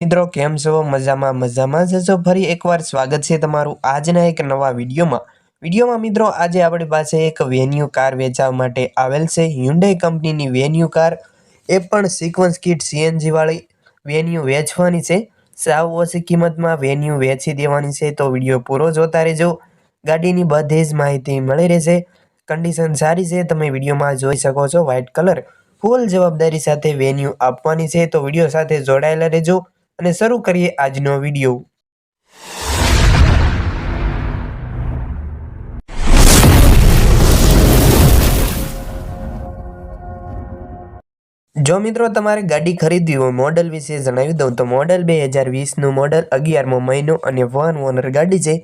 મિત્રો, કેમ છો? મજામાં મજામાં. જશો ફરી એકવાર સ્વાગત છે તમારું આજના એક નવા વિડીયોમાં. વિડીયોમાં મિત્રો, આજે આપણી પાસે એક વેન્યુ કાર વેચાવા માટે આવેલ છે. હ્યુન્ડાઈ કંપનીની વેન્યુ કાર એ પણ સિક્વન્સ કીટ સીએનજીવાળી વેન્યુ વેચવાની છે. સાવ ઓછી કિંમતમાં વેન્યુ વેચી દેવાની છે. તો વીડિયો પૂરો જોતા રહેજો. ગાડીની બધી જ માહિતી મળી રહેશે. કન્ડિશન સારી છે. તમે વિડીયોમાં જોઈ શકો છો. વ્હાઇટ કલર ફૂલ જવાબદારી સાથે વેન્યુ આપવાની છે. તો વીડિયો સાથે જોડાયેલા રહેજો. અને શરૂ કરીએ આજનો વીડિયો જો મિત્રો તમારે ગાડી ખરીદવી હોય મોડલ વિશે જણાવી દઉં તો મોડલ બે હજાર વીસનું મોડલ અગિયારમો મહિનો અને વન ઓનર ગાડી છે.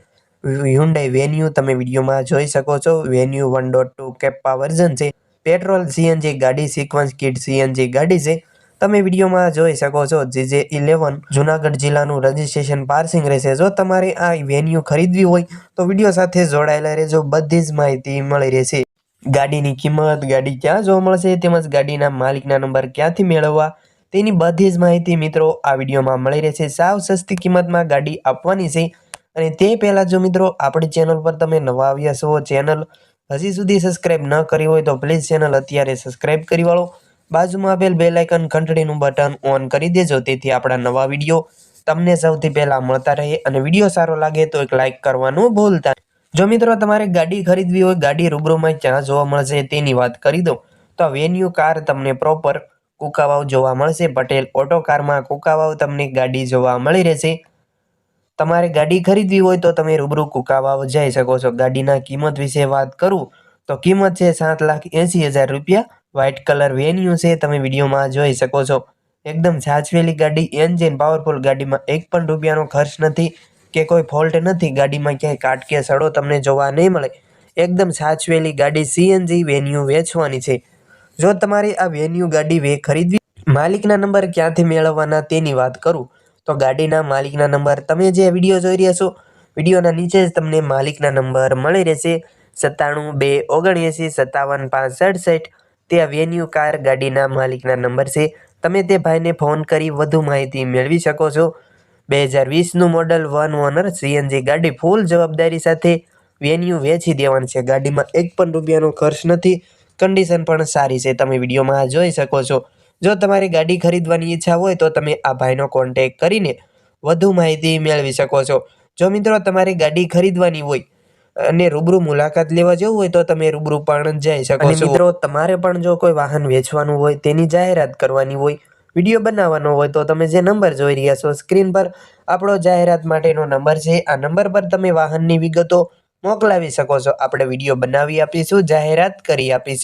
હ્યુન્ડાઈ વેન્યુ તમે વિડીયોમાં જોઈ શકો છો. Venue one dot two Kappa version છે. પેટ્રોલ સીએનજી ગાડી સિક્વન્સ કિટ સીએનજી ગાડી છે. તમે વિડીયોમાં જોઈ શકો છો જે જે ઇલેવન જુનાગઢ જિલ્લાનું રજિસ્ટ્રેશન પાર્સિંગ રહેશે. જો તમારે આ વેન્યુ ખરીદવી હોય, તો વીડિયો સાથે જોડાયેલા રહેજો. બધી જ માહિતી મળી રહેશે. ગાડીની કિંમત, ગાડી ક્યાં જોવા મળશે, તેમજ ગાડીના માલિકના નંબર ક્યાંથી મેળવવા, તેની બધી જ માહિતી મિત્રો આ વિડીયોમાં મળી રહેશે. સાવ સસ્તી કિંમતમાં ગાડી આપવાની છે. અને તે પહેલાં જો મિત્રો આપણી ચેનલ પર તમે નવા આવ્યા છો ચેનલ હજી સુધી સબસ્ક્રાઇબ ન કરી હોય તો પ્લીઝ ચેનલ અત્યારે સબસ્ક્રાઇબ કરી વાળો. બાજુમાં આપેલ બે લાઇકન ઘંટડીનું બટન ઓન કરી દેજો. તેથી આપણા નવા વીડિયો તમને સૌથી પહેલાં મળતા રહે અને વીડિયો સારો લાગે તો એક લાઇક કરવાનું ભૂલતા જો મિત્રો તમારે ગાડી ખરીદવી હોય, ગાડી રૂબરૂમાં ક્યાં જોવા મળશે તેની વાત કરી દઉં. તો વેન્યુ કાર તમને પ્રોપર કુકાવાવ જોવા મળશે. પટેલ ઓટો કારમાં કુકાવાવ તમને ગાડી જોવા મળી રહેશે. તમારે ગાડી ખરીદવી હોય તો તમે રૂબરૂ કુકાવાવ જઈ શકો છો. ગાડીના કિંમત વિશે વાત કરું તો કિંમત છે સાત લાખ એંસી હજાર રૂપિયા. વ્હાઇટ કલર વેન્યુ છે, તમે વિડીયોમાં જોઈ શકો છો. એકદમ સાચવેલી ગાડી એન્જિન પાવરફુલ ગાડીમાં એક પણ રૂપિયાનો ખર્ચ નથી કે કોઈ ફોલ્ટ નથી, ગાડીમાં ક્યાંય કાટ કે સડો તમને જોવા નહીં મળે. એકદમ સાચવેલી ગાડી સીએનજી વેન્યુ વેચવાની છે. જો તમારે આ વેન્યુ ગાડી વે ખરીદવી માલિકના નંબર ક્યાંથી મેળવવાના તેની વાત કરું, તો ગાડીના માલિકના નંબર તમે જે વીડિયો જોઈ રહ્યા છો, વિડીયોના નીચે જ તમને માલિકના નંબર મળી રહેશે. સત્તાણું બે ઓગણએંસી, સત્તાવન પાંચ તે વેન્યુ કાર ગાડીના માલિકના નંબર છે. તમે તે ભાઈને ફોન કરી વધુ માહિતી મેળવી શકો છો. બે હજાર વીસનું મોડલ વન ઓનર સીએનજી ગાડી ફૂલ જવાબદારી સાથે વેન્યુ વેચી દેવાની છે. ગાડીમાં એક પણ રૂપિયાનો ખર્ચ નથી. કન્ડિશન પણ સારી છે. તમે વિડીયોમાં જોઈ શકો છો. જો તમારી ગાડી ખરીદવાની ઈચ્છા હોય તો તમે આ ભાઈનો કોન્ટેક કરીને વધુ માહિતી મેળવી શકો છો. જો મિત્રો તમારી ગાડી ખરીદવાની હોય અને રૂબરૂ મુલાકાત લેવા જવું હોય તો તમે રૂબરૂ પણ જઈ શકો છો. મિત્રો તમારે પણ જો કોઈ વાહન વેચવાનું હોય તેની જાહેરાત કરવાની હોય વીડિયો બનાવવાનો હોય તો તમે જે નંબર જોઈ રહ્યા છો સ્ક્રીન પર આપણો જાહેરાત માટેનો નંબર છે. આ નંબર પર તમે વાહનની વિગતો મોકલાવી શકો છો. આપણે વીડિયો બનાવી આપીશું જાહેરાત કરી આપીશું.